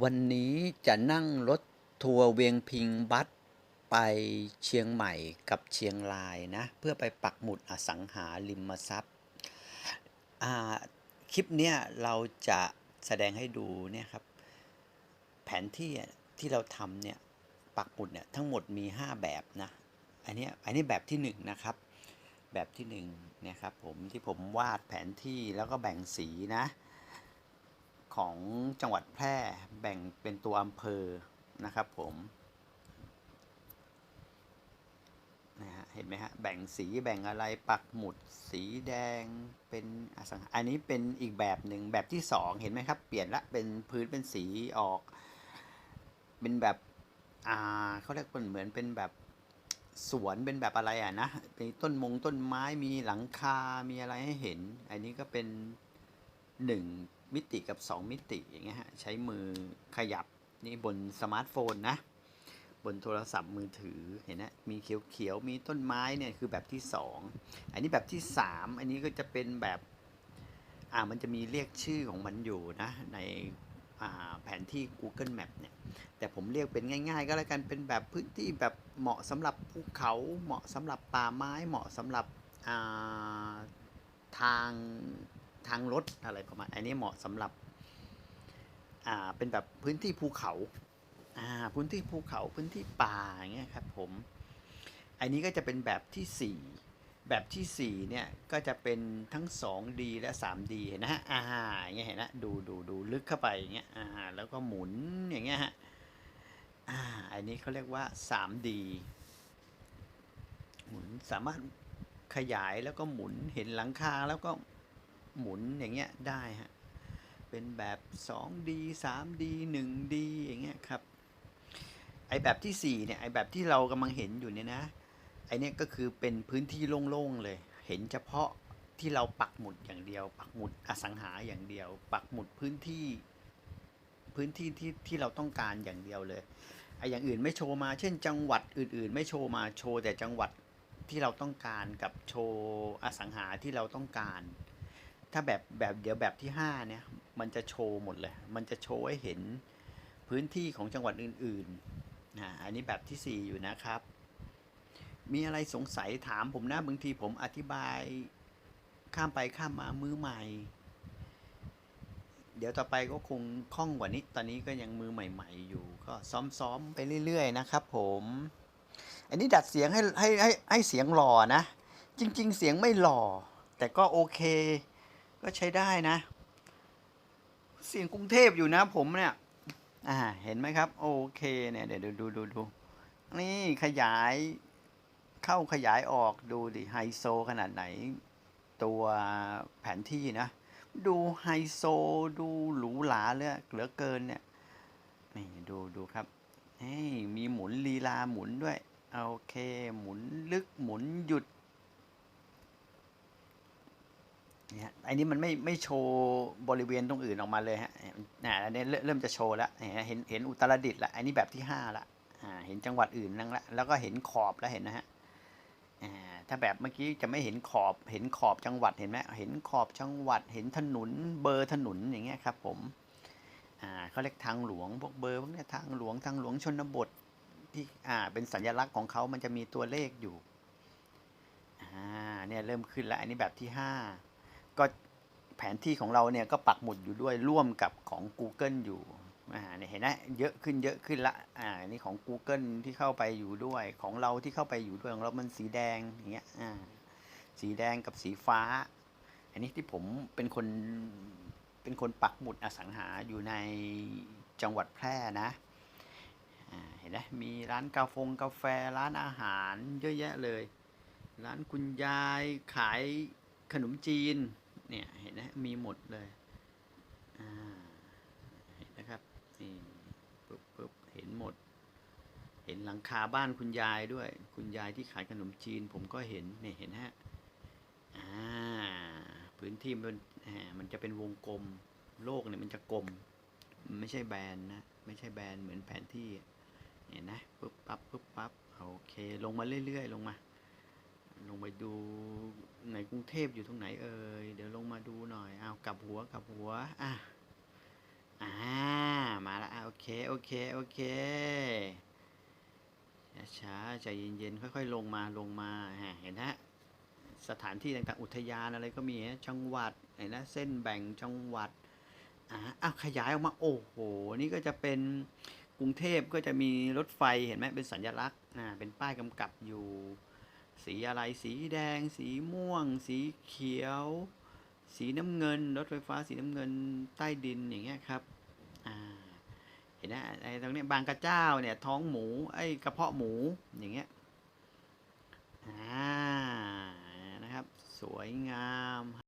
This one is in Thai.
วันนี้จะนั่งรถทัวร์เวียงพิงบัสไปเชียงใหม่กับเชียงรายนะ เพื่อไปปักหมุดอสังหาริมทรัพย์คลิปเนี้ยเราจะแสดงให้ดูเนี่ยครับ แผนที่ที่เราทำเนี่ยปักหมุดเนี่ยทั้งหมดมี 5 แบบนะ อันนี้อันนี้แบบที่ 1 นะครับ แบบที่1เนี่ยครับผมที่ผมวาดแผนที่แล้วก็แบ่งสีนะ ของจังหวัดแพร่แบ่งเป็นตัวอำเภอนะครับผมนะฮะเห็นไหมฮะแบ่งสีแบ่งอะไรปักหมุดสีแดงเป็นอสังหาอันนี้เป็นอีกแบบหนึ่งแบบที่สองเห็นไหมครับ เปลี่ยนละเป็นพื้นเป็นสีออก เป็นแบบอ่าเขาเรียกเป็นเหมือนเป็นแบบสวนเป็นแบบอะไรอะนะมีต้นมงต้นไม้มีหลังคา มีอะไรให้เห็น อันนี้ก็เป็นหนึ่ง มิติกับ 2 มิติอย่างเงี้ยฮะใช้มือขยับนี่บนสมาร์ทโฟนนะบนโทรศัพท์มือถือเห็นนะมีเขียวๆมีต้นไม้เนี่ยคือแบบที่ 2 อันนี้แบบที่ 3 อันนี้ก็จะเป็นแบบอ่ามันจะมีเรียกชื่อของมันอยู่นะในอ่าแผนที่ Google Map เนี่ย แต่ผมเรียกเป็นง่ายๆ ก็แล้วกัน เป็นแบบพื้นที่แบบเหมาะสำหรับภูเขา เหมาะสำหรับป่าไม้ เหมาะสำหรับอ่าทาง ทางรถอะไรประมาณ อันนี้เหมาะสำหรับ อ่า เป็นแบบพื้นที่ภูเขา อ่า พื้นที่ภูเขา พื้นที่ป่าอย่างเงี้ยครับผม อันนี้ก็จะเป็นแบบที่สี่แบบที่สี่เนี่ย ก็จะเป็นทั้ง 2D และ 3D เห็นนะฮะ อ่าอย่างเงี้ยเห็นนะ ดูดูดูลึกเข้าไปอย่างเงี้ย อ่า แล้วก็หมุนอย่างเงี้ยฮะ อ่า อันนี้เขาเรียกว่า 3D หมุนสามารถขยายแล้วก็หมุนเห็นหลังคาแล้วก็ หมุนอย่างเงี้ยได้ฮะ เป็นแบบ 2D 3D 1D อย่างเงี้ยครับ ไอแบบที่ 4 เนี่ย ไอแบบที่เรากำลังเห็นอยู่เนี่ยนะ ไอเนี้ยก็คือเป็นพื้นที่โล่งๆเลย เห็นเฉพาะที่เราปักหมุดอย่างเดียว ปักหมุดอสังหาอย่างเดียว ปักหมุดพื้นที่พื้นที่ที่ที่เราต้องการอย่างเดียวเลยไออย่างอื่นไม่โชว์มา เช่น จังหวัดอื่น ๆ ไม่โชว์มา โชว์แต่จังหวัดที่เราต้องการกับโชว์อสังหาที่เราต้องการ ถ้าแบบแบบเดี๋ยวแบบที่ 5 เนี่ย มันจะโชว์หมดเลย มันจะโชว์ให้เห็นพื้นที่ของจังหวัดอื่นๆนะอันนี้แบบที่ 4 อยู่นะครับ มีอะไรสงสัยถามผมนะบางทีผมอธิบายข้ามไปข้ามมามือใหม่ เดี๋ยวต่อไปก็คงคล่องกว่านี้ ตอนนี้ก็ยังมือใหม่ ๆ อยู่ ก็ซ้อมๆไปเรื่อย ๆ นะครับ ผม อันนี้ดัดเสียงให้ให้ให้ให้เสียงหล่อนะ จริง ๆ เสียงไม่หล่อ แต่ก็โอเค ก็ใช้ได้นะ เสียงกรุงเทพอยู่นะผมเนี่ย อ่า เห็นไหมครับ โอเคเนี่ย เดี๋ยวดูดูดูดูนี่ขยายเข้าขยายออกดูดิไฮโซขนาดไหน ตัวแผนที่นะ ดูไฮโซดูหรูหราเลยเหลือเกินเนี่ยนี่ดูดูครับเฮ้ยมีหมุนลีลาหมุนด้วย โอเค หมุนลึกหมุนหยุด นี่ยอันนี้มันไม่ไม่โชว์บริเวณตรงอื่นออกมาเลยฮะน่ะอันนี้เริ่มเริ่มจะโชว์แล้วเห็นเห็นอุตรดิตถ์ละอันนี้แบบที่ห้าละอ่าเห็นจังหวัดอื่นนั่งละแล้วก็เห็นขอบแล้วเห็นนะฮะถ้าแบบเมื่อกี้จะไม่เห็นขอบ เห็นขอบจังหวัดเห็นไหมเห็นขอบจังหวัด เห็นถนนเบอร์ถนนอย่างเงี้ยครับ ผมเขาเรียกทางหลวงพวกเบอร์พวกเนี้ยทางหลวงทางหลวงชนบทที่อ่าเป็นสัญลักษณ์ของเขามันจะมีตัวเลขอยู่อ่าเนี่ยเริ่มขึ้นแล้วอันนี้แบบที่ห้า ก็แผนที่ของเราเนี่ยก็ปักหมุดอยู่ด้วยร่วมกับของ Google อยู่อ่าเนี่ยเห็นไหมเยอะขึ้นเยอะขึ้นละอ่านี่ของ Google ที่เข้าไปอยู่ด้วยของเราที่เข้าไปอยู่ด้วยของเรามันสีแดงอย่างเงี้ยอ่าสีแดงกับสีฟ้า อันนี้ที่ผมเป็นคนเป็นคนปักหมุดอสังหาอยู่ในจังหวัดแพร่นะอ่าเห็นไหมมีร้านกาแฟกาแฟร้านอาหารเยอะแยะเลย ร้านคุณยายขายขนมจีน เนี่ยเห็นไหมมีหมดเลยอ่าเห็นนะครับนี่ปึ๊บปึ๊บเห็นหมด เห็นหลังคาบ้านคุณยายด้วย คุณยายที่ขายขนมจีน ผมก็เห็นเนี่ยเห็นฮะอ่าพื้นที่มันอ่มันจะเป็นวงกลมโลกเนี่ยมันจะกลมไม่ใช่แบนนะ ไม่ใช่แบนเหมือนแผนที่ เห็นนะปึ๊บปั๊บปึ๊บปั๊บโอเค ลงมาเรื่อยๆ ลงมา ลงไปดูในกรุงเทพอยู่ตรงไหนเอ่ยเดี๋ยวลงมาดูหน่อยเอากลับหัวกลับหัวอะอ่ามาแล้วอะโอเคโอเคโอเคช้าๆใจเย็นๆค่อยๆ ลงมาลงมาฮะเห็นนะสถานที่ต่างๆอุทยานอะไรก็มีฮะจังหวัดเห็นนะเส้นแบ่งจังหวัดอ่าอ้าวขยายออกมาโอ้โหนี่ก็จะเป็นกรุงเทพก็จะมีรถไฟเห็นไหมเป็นสัญลักษณ์อ่าเป็นป้ายกำกับอยู่ สีอะไรสีแดง สีม่วง สีเขียว สีน้ำเงิน รถไฟฟ้าสีน้ำเงินใต้ดินอย่างเงี้ยครับอ่าเห็นนะไอ้ตรงนี้บางกระเจ้าเนี่ยท้องหมูไอ้กระเพาะหมูอย่างเงี้ยอ่านะครับ สวยงาม